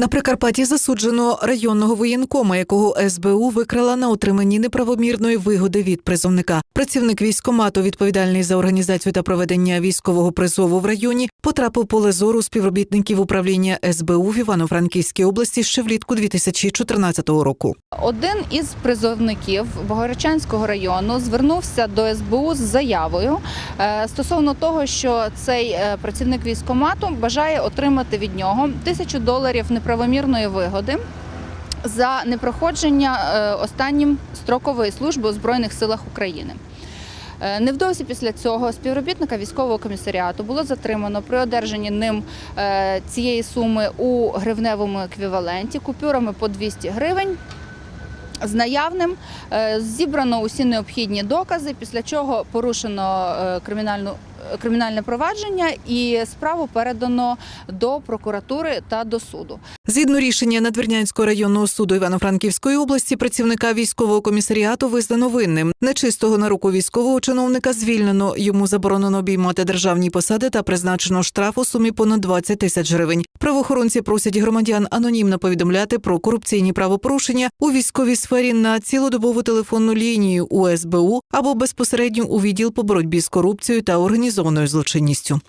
На Прикарпатті засуджено районного воєнкома, якого СБУ викрала на отриманні неправомірної вигоди від призовника. Працівник військкомату, відповідальний за організацію та проведення військового призову в районі, потрапив поле зору співробітників управління СБУ в Івано-Франківській області ще влітку 2014 року. Один із призовників Богородчанського району звернувся до СБУ з заявою е, стосовно того, що цей е, працівник військкомату бажає отримати від нього тисячу доларів неправомірної вигоди. За непроходження е, останнім строкової служби у Збройних силах України. Е, Невдовзі після цього співробітника військового комісаріату було затримано при одержанні ним е, цієї суми у гривневому еквіваленті купюрами по 200 гривень. З наявним е, зібрано усі необхідні докази, після чого порушено е, кримінальну кримінальне провадження і справу передано до прокуратури та до суду. Згідно рішення Надвірнянського районного суду Івано-Франківської області, працівника військового комісаріату визнано винним. Нечистого на руку військового чиновника звільнено. Йому заборонено обіймати державні посади та призначено штраф у сумі понад 20 тисяч гривень. Правоохоронці просять громадян анонімно повідомляти про корупційні правопорушення у військовій сфері на цілодобову телефонну лінію УСБУ або безпосередньо у відділ по боротьбі з корупцією та організованою злочинністю.